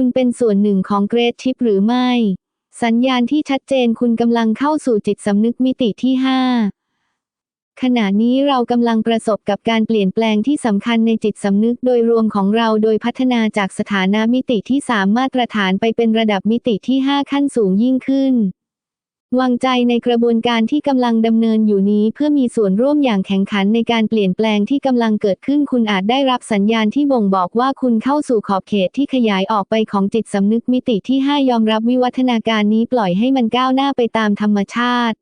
คุณเป็นส่วนหนึ่งของเกรดชิปหรือไม่ สัญญาณที่ชัดเจนคุณกำลังเข้าสู่จิตสำนึกมิติที่ 5 ขณะนี้เรากำลังประสบกับการเปลี่ยนแปลงที่สำคัญในจิตสำนึกโดยรวมของเราโดยพัฒนาจากสถานะมิติที่ 3 มาตรฐานไปเป็นระดับมิติที่ 5 ขั้นสูงยิ่งขึ้น วางใจในกระบวนการที่กำลังดำเนินอยู่นี้เพื่อมีส่วนร่วมอย่างแข็งขันในการเปลี่ยนแปลงที่กำลังเกิดขึ้นคุณอาจได้รับสัญญาณที่บ่งบอกว่าคุณเข้าสู่ขอบเขตที่ขยายออกไปของจิตสำนึกมิติที่ 5 ยอมรับวิวัฒนาการนี้ปล่อยให้มันก้าวหน้าไปตามธรรมชาติ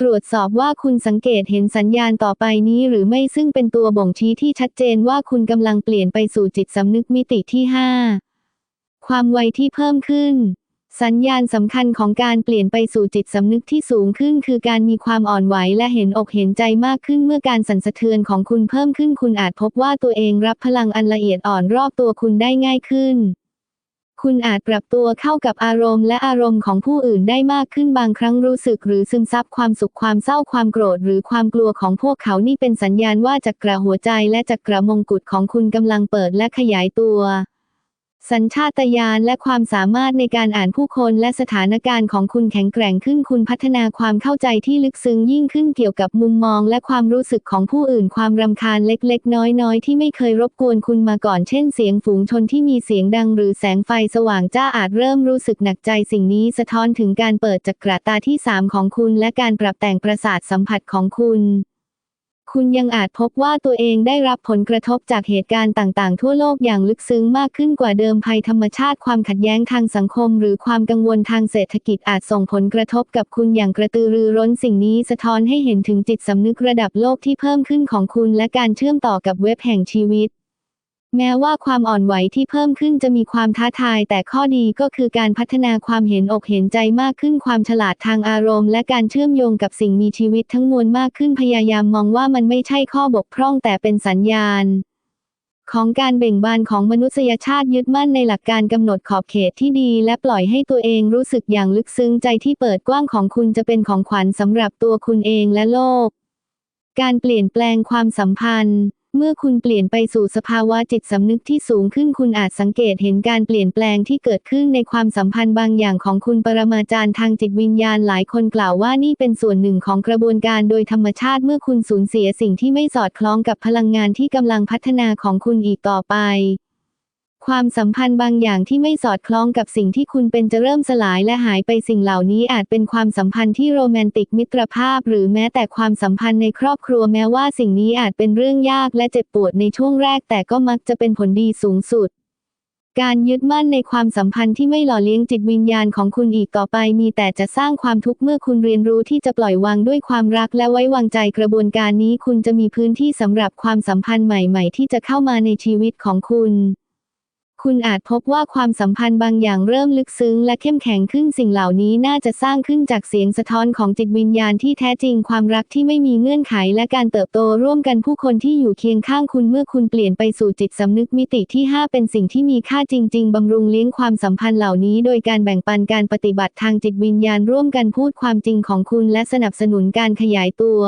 ตรวจสอบว่าคุณสังเกตเห็นสัญญาณต่อไปนี้หรือไม่ซึ่งเป็นตัวบ่งชี้ที่ชัดเจนว่าคุณกำลังเปลี่ยนไปสู่จิตสำนึกมิติที่ 5 ความไวที่เพิ่มขึ้น สัญญาณสำคัญของการเปลี่ยนไปสู่จิตสำนึกที่สูงขึ้น คือการมีความอ่อนไหวและเห็นอกเห็นใจมากขึ้นเมื่อการสั่นสะเทือนของคุณเพิ่มขึ้นคุณอาจพบว่าตัวเองรับพลังอันละเอียดอ่อนรอบตัวคุณได้ง่ายขึ้น คุณอาจปรับตัวเข้ากับอารมณ์และอารมณ์ของผู้อื่นได้มากขึ้นบางครั้งรู้สึกหรือซึมซับความสุขความเศร้าความโกรธ หรือความกลัวของพวกเขานี่เป็นสัญญาณว่าจักระหัวใจและจักระมงกุฎของคุณกำลังเปิดและขยายตัว สัญชาตญาณและความสามารถในการอ่านผู้คนและสถานการณ์ของคุณแข็งแกร่งขึ้นคุณพัฒนาความเข้าใจที่ลึกซึ้งยิ่งขึ้นเกี่ยวกับมุมมองและความรู้สึกของผู้อื่นความรำคาญเล็กๆ น้อยๆ ที่ไม่เคยรบกวนคุณมาก่อนเช่นเสียงฝูงชนที่มีเสียงดังหรือแสงไฟสว่างจ้าอาจเริ่มรู้สึกหนักใจสิ่งนี้สะท้อนถึงการเปิดจักระตาที่ 3 ของคุณ และการปรับแต่งประสาทสัมผัสของคุณ คุณยังอาจพบว่าตัวเองได้รับผลกระทบจากเหตุการณ์ต่างๆ ทั่วโลกอย่างลึกซึ้งมากขึ้นกว่าเดิมภัยธรรมชาติความขัดแย้งทางสังคม หรือความกังวลทางเศรษฐกิจอาจส่งผลกระทบกับคุณอย่างกระตือรือร้นสิ่งนี้สะท้อนให้เห็นถึงจิตสำนึกระดับโลกที่เพิ่มขึ้นของคุณและการเชื่อมต่อกับเว็บแห่งชีวิต แม้ว่าความอ่อนไหวที่เพิ่มขึ้นจะมีความท้าทาย แต่ข้อดีก็คือการพัฒนาความเห็นอกเห็นใจมากขึ้นความฉลาดทางอารมณ์ และการเชื่อมโยงกับสิ่งมีชีวิตทั้งมวลมากขึ้นพยายามมองว่ามันไม่ใช่ข้อบกพร่องแต่เป็นสัญญาณ ของการเบ่งบานของมนุษยชาติยึดมั่นในหลักการกำหนดขอบเขตที่ดี และปล่อยให้ตัวเองรู้สึกอย่างลึกซึ้งใจที่เปิดกว้างของคุณจะเป็นของขวัญสำหรับตัวคุณเองและโลก การเปลี่ยนแปลงความสัมพันธ์ เมื่อคุณเปลี่ยนไปสู่สภาวะจิตสำนึกที่สูงขึ้นคุณอาจสังเกตเห็นการเปลี่ยนแปลงที่เกิดขึ้นในความสัมพันธ์บางอย่างของคุณปรมาจารย์ทางจิตวิญญาณหลายคนกล่าวว่านี่เป็นส่วนหนึ่งของกระบวนการโดยธรรมชาติเมื่อคุณสูญเสียสิ่งที่ไม่สอดคล้องกับพลังงานที่กำลังพัฒนาของคุณอีกต่อไป ความสัมพันธ์บางอย่างที่ไม่สอดคล้องกับสิ่งที่คุณเป็นจะเริ่มสลายและหายไปสิ่งเหล่านี้อาจเป็นความสัมพันธ์ที่โรแมนติกมิตรภาพ หรือแม้แต่ความสัมพันธ์ในครอบครัวแม้ว่าสิ่งนี้อาจเป็นเรื่องยากและเจ็บปวดในช่วงแรก แต่ก็มักจะเป็นผลดีสูงสุด การยึดมั่นในความสัมพันธ์ที่ไม่หล่อเลี้ยงจิตวิญญาณของคุณอีกต่อไป มีแต่จะสร้างความทุกข์เมื่อคุณเรียนรู้ที่จะปล่อยวางด้วยความรักและไว้วางใจกระบวนการนี้ คุณจะมีพื้นที่สำหรับความสัมพันธ์ใหม่ ๆ ที่จะเข้ามาในชีวิตของคุณ คุณอาจพบว่าความสัมพันธ์บางอย่างเริ่มลึกซึ้งและเข้มแข็งขึ้นสิ่งเหล่านี้น่าจะสร้างขึ้นจากเสียงสะท้อนของจิตวิญญาณที่แท้จริงความรักที่ไม่มีเงื่อนไขและการเติบโตร่วมกันผู้คนที่อยู่เคียงข้างคุณเมื่อคุณเปลี่ยนไปสู่จิตสำนึกมิติที่ 5 เป็นสิ่งที่มีค่าจริง ๆบำรุงเลี้ยงความสัมพันธ์เหล่านี้ โดยการแบ่งปันการปฏิบัติทางจิตวิญญาณร่วมกันพูดความจริงของคุณและสนับสนุนการขยายตัว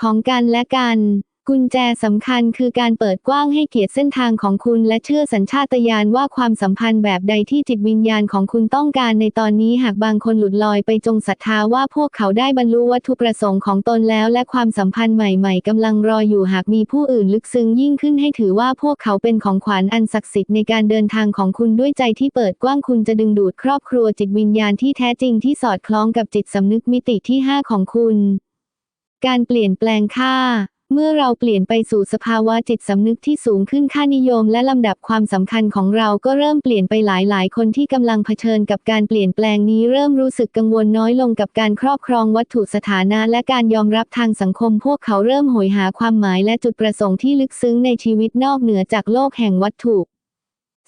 ของกันและกัน กุญแจสำคัญคือการเปิดกว้างให้เกียรติเส้นทางของคุณและเชื่อสัญชาตญาณว่าความสัมพันธ์แบบใดที่จิตวิญญาณของคุณต้องการในตอนนี้หากบางคนหลุดลอยไปจงศรัทธาว่าพวกเขาได้บรรลุวัตถุประสงค์ของตนแล้ว และความสัมพันธ์ใหม่ๆกำลังรออยู่หากมีผู้อื่นลึกซึ้งยิ่งขึ้นให้ถือว่าพวกเขาเป็นของขวัญอันศักดิ์สิทธิ์ในการเดินทางของคุณด้วยใจที่เปิดกว้างคุณจะดึงดูดครอบครัวจิตวิญญาณที่แท้จริงที่สอดคล้องกับจิตสำนึกมิติที่ 5 ของคุณ การเปลี่ยนแปลงค่า เมื่อเราเปลี่ยนไปสู่สภาวะจิตสำนึกที่สูงขึ้นค่านิยมและลำดับความสำคัญของเราก็เริ่มเปลี่ยนไปหลายๆ คนที่กำลังเผชิญกับการเปลี่ยนแปลงนี้เริ่มรู้สึกกังวลน้อยลงกับการครอบครองวัตถุสถานะและการยอมรับทางสังคม พวกเขาเริ่มหอยหาความหมายและจุดประสงค์ที่ลึกซึ้งในชีวิตนอกเหนือจากโลกแห่งวัตถุ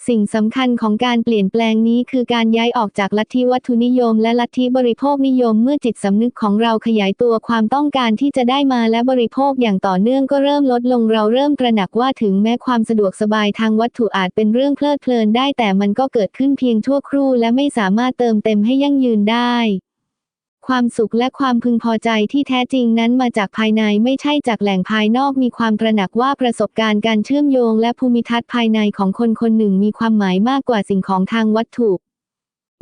สิ่งสำคัญของการเปลี่ยนแปลงนี้คือการย้ายออกจากลัทธิวัตถุนิยมและลัทธิบริโภคนิยมเมื่อจิตสำนึกของเราขยายตัวความต้องการที่จะได้มาและบริโภคอย่างต่อเนื่องก็เริ่มลดลงเราเริ่มตระหนักว่าถึงแม้ความสะดวกสบายทางวัตถุอาจเป็นเรื่องเพลิดเพลินได้แต่มันก็เกิดขึ้นเพียงชั่วครู่และไม่สามารถเติมเต็มให้ยั่งยืนได้ ความสุขและความพึงพอใจที่แท้จริงนั้นมาจากภายในไม่ใช่จากแหล่งภายนอกมีความตระหนักว่าประสบการณ์การเชื่อมโยงและภูมิทัศน์ภายในของคนคนหนึ่งมีความหมายมากกว่าสิ่งของทางวัตถุ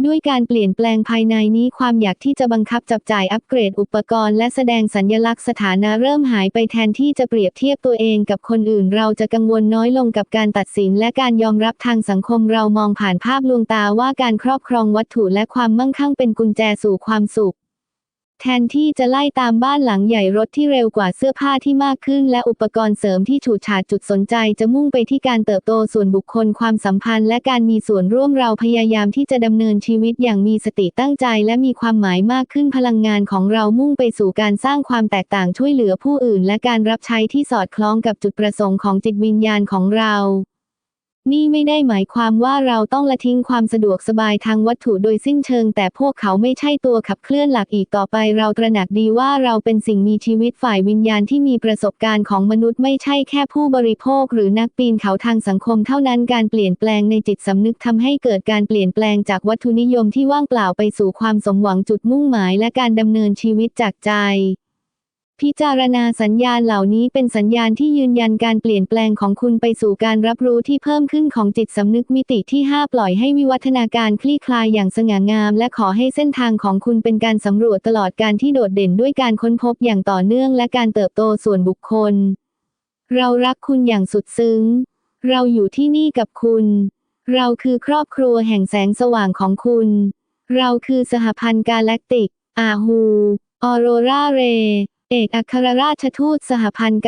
ด้วยการเปลี่ยนแปลงภายในนี้ความอยากที่จะบังคับจับจ่ายอัปเกรดอุปกรณ์และแสดงสัญญลักษณ์สถานะเริ่มหายไปแทนที่จะเปรียบเทียบตัวเองกับคนอื่น เราจะกังวลน้อยลงกับการตัดสิน และการยอมรับทางสังคมเรามองผ่านภาพลวงตาว่าการครอบครองวัตถุและความมั่งคั่งเป็นกุญแจสู่ความสุข แทนที่จะไล่ตามบ้านหลังใหญ่รถที่เร็วกว่าเสื้อผ้าที่มากขึ้น และอุปกรณ์เสริมที่ฉูดฉาดจุดสนใจจะมุ่งไปที่การเติบโตส่วนบุคคลความสัมพันธ์ และการมีส่วนร่วมเราพยายามที่จะดำเนินชีวิตอย่างมีสติตั้งใจ และมีความหมายมากขึ้นพลังงานของเรามุ่งไปสู่การสร้างความแตกต่างช่วยเหลือผู้อื่น และการรับใช้ที่สอดคล้องกับจุดประสงค์ของจิตวิญญาณของเรา นี่ไม่ได้หมายความว่าเราต้องละทิ้งความสะดวกสบายทางวัตถุโดยสิ้นเชิง แต่พวกเขาไม่ใช่ตัวขับเคลื่อนหลักอีกต่อไป เราตระหนักดีว่าเราเป็นสิ่งมีชีวิตฝ่ายวิญญาณที่มีประสบการณ์ของมนุษย์ไม่ใช่แค่ผู้บริโภค หรือนักปีนเขาทางสังคมเท่านั้นการเปลี่ยนแปลงในจิตสำนึกทำให้เกิดการเปลี่ยนแปลงจากวัตถุนิยมที่ว่างเปล่าไปสู่ความสมหวังจุดมุ่งหมาย และการดำเนินชีวิตจากใจ พิจารณาสัญญาณเหล่านี้เป็นสัญญาณที่ยืนยันการเปลี่ยนแปลงของคุณไปสู่การรับรู้ที่เพิ่มขึ้นของจิตสำนึกมิติที่ 5 ปล่อยให้วิวัฒนาการคลี่คลายอย่างสง่างาม และขอให้เส้นทางของคุณเป็นการสำรวจตลอดการที่โดดเด่นด้วยการค้นพบอย่างต่อเนื่องและการเติบโตส่วนบุคคล เรารักคุณอย่างสุดซึ้ง เราอยู่ที่นี่กับคุณ เราคือครอบครัวแห่งแสงสว่างของคุณ เราคือสหพันธ์กาแล็กติก อาฮู ออโรราเร เอกอัครราชทูตสหพันธ์